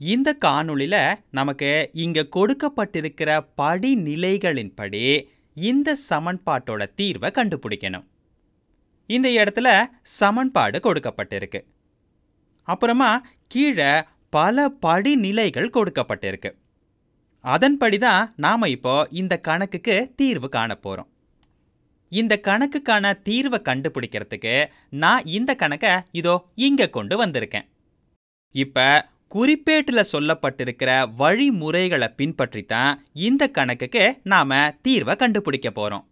இந்த காணொளியில் நமக்கு இங்கே கொடுக்கப்பட்டிருக்கிற படிநிலைகளின்படி இந்த சமன்பாட்டோட தீர்வை கண்டுபிடிக்கணும். இந்த இடத்துல சமன்பாடு கொடுக்கப்பட்டிருக்கு. அப்புறமா கீழே பல படிநிலைகள் கொடுக்கப்பட்டிருக்கு. அதன்படி தான் நாம் இப்போ இந்த கணக்குக்கு தீர்வு காண போகிறோம் இந்த கணக்குக்கான தீர்வை கண்டுபிடிக்கிறதுக்கு நான் இந்த கணக்கை இதோ இங்கே கொண்டு வந்திருக்கேன். இப்போ குறிப்பேட்டில் சொல்லப்பட்டிருக்கிற வழிமுறைகளை பின்பற்றி தான் இந்த கணக்குக்கு நாம் தீர்வை கண்டுபிடிக்க போகிறோம்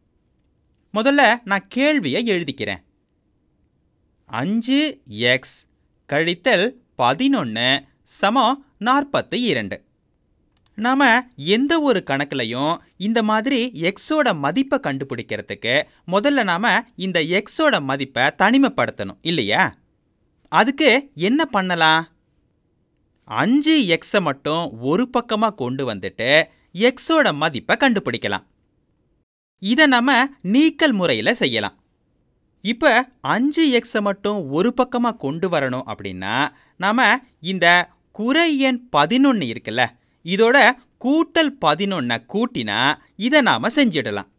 முதல்ல நான் கேள்வியை எழுதிக்கிறேன். அஞ்சு எக்ஸ் கழித்தல் பதினொன்று சமம் நாற்பத்தி இரண்டு. நாம் எந்த ஒரு கணக்குலையும் இந்த மாதிரி எக்ஸோட மதிப்பை கண்டுபிடிக்கிறதுக்கு முதல்ல நாம் இந்த எக்ஸோட மதிப்பை தனிமைப்படுத்தணும் இல்லையா? அதுக்கு என்ன பண்ணலாம்? அஞ்சு எக்ஸை மட்டும் ஒரு பக்கமாக கொண்டு வந்துட்டு எக்ஸோட மதிப்பை கண்டுபிடிக்கலாம். இதை நம்ம நீக்கல் முறையில் செய்யலாம். இப்போ அஞ்சு எக்ஸை மட்டும் ஒரு பக்கமாக கொண்டு வரணும் அப்படின்னா நாம் இந்த குறை எண் பதினொன்று இருக்குல்ல இதோட கூட்டல் பதினொன்னை கூட்டினா இதை நாம் செஞ்சிடலாம்.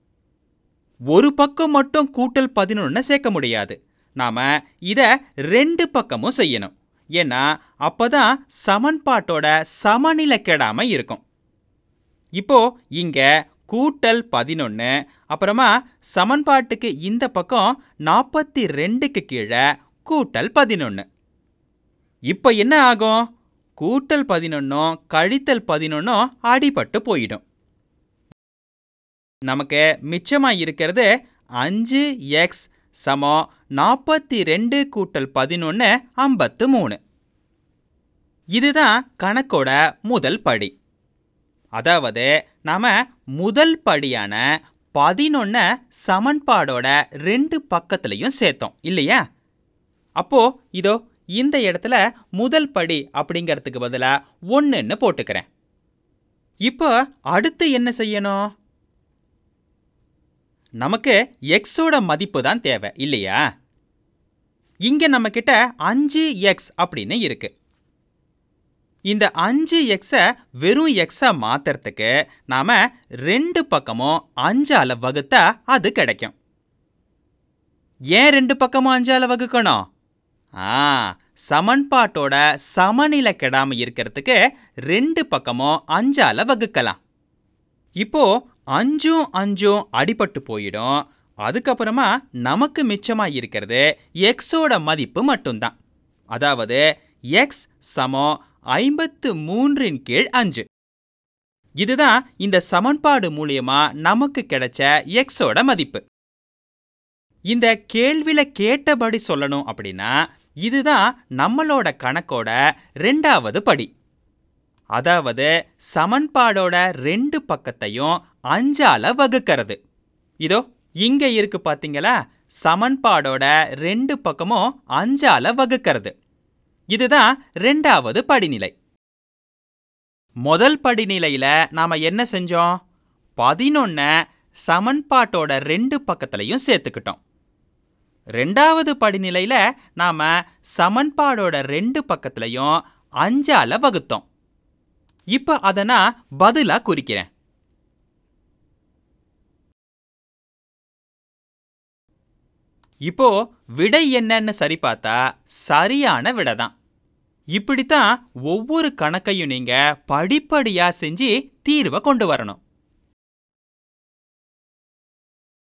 ஒரு பக்கம் மட்டும் கூட்டல் பதினொன்னை சேர்க்க முடியாது. நாம் இதை ரெண்டு பக்கமும் செய்யணும். ஏன்னா அப்போ தான் சமன்பாட்டோட சமநிலை கெடாமல் இருக்கும். இப்போ இங்கே கூட்டல் பதினொன்று அப்புறமா சமன்பாட்டுக்கு இந்த பக்கம் நாற்பத்தி ரெண்டுக்கு கீழே கூட்டல் பதினொன்று இப்போ என்ன ஆகும்? கூட்டல் பதினொன்னும் கழித்தல் பதினொன்னும் அடிபட்டு போயிடும். நமக்கு மிச்சமாக இருக்கிறது அஞ்சு எக்ஸ் சமம் நாற்பத்தி ரெண்டு கூட்டல் பதினொன்று ஐம்பத்து மூணு இதுதான் கணக்கோட முதல் படி. அதாவது நாம் முதல் படியான பதினொன்ன சமன்பாடோட ரெண்டு பக்கத்துலையும் சேர்த்தோம் இல்லையா? அப்போ இதோ இந்த இடத்துல முதல் படி அப்படிங்கிறதுக்கு பதிலாக ஒன்றுன்னு போட்டுக்கிறேன். இப்போ அடுத்து என்ன செய்யணும்? நமக்கு எக்ஸோட மதிப்பு தான் தேவை இல்லையா? இங்கே நம்மக்கிட்ட அஞ்சு எக்ஸ் அப்படின்னு இருக்கு. இந்த அஞ்சு எக்ஸை வெறும் எக்ஸை மாற்றுறதுக்கு நாம் ரெண்டு பக்கமும் அஞ்சால வகுத்தா அது கிடைக்கும். ஏன் ரெண்டு பக்கமும் அஞ்சால வகுக்கணும்? ஆ சமன்பாட்டோட சமநிலை கெடாமல் இருக்கிறதுக்கு ரெண்டு பக்கமும் அஞ்சால வகுக்கலாம். இப்போ அஞ்சும் அஞ்சும் அடிபட்டு போயிடும். அதுக்கப்புறமா நமக்கு மிச்சமாக இருக்கிறது எக்ஸோட மதிப்பு மட்டும்தான். அதாவது எக்ஸ் சமம் ஐம்பத்து மூன்றின் கீழ் அஞ்சு. இதுதான் இந்த சமன்பாடு மூலியமா நமக்கு கிடைச்ச எக்ஸோட மதிப்பு. இந்த கேள்வியில கேட்டபடி சொல்லணும் அப்படின்னா இதுதான் நம்மளோட கணக்கோட ரெண்டாவது படி. அதாவது சமன்பாடோட ரெண்டு பக்கத்தையும் அஞ்சால வகுக்கிறது. இதோ இங்க இருக்கு பார்த்தீங்களா சமன்பாடோட ரெண்டு பக்கமும் அஞ்சால வகுக்கிறது. இதுதான் ரெண்டாவது படிநிலை. முதல் படிநிலையில நாம என்ன செஞ்சோம்? பதினொன்ன சமன்பாட்டோட ரெண்டு பக்கத்துலையும் சேர்த்துக்கிட்டோம். ரெண்டாவது படிநிலையில நாம சமன்பாடோட ரெண்டு பக்கத்துலையும் அஞ்சால வகுத்தோம். இப்போ அதை நான் பதிலாக குறிக்கிறேன். இப்போ விடை என்னன்னு சரி பார்த்தா சரியான விடை தான். இப்படித்தான் ஒவ்வொரு கணக்கையும் நீங்க படிப்படியா செஞ்சு தீர்வை கொண்டு வரணும்.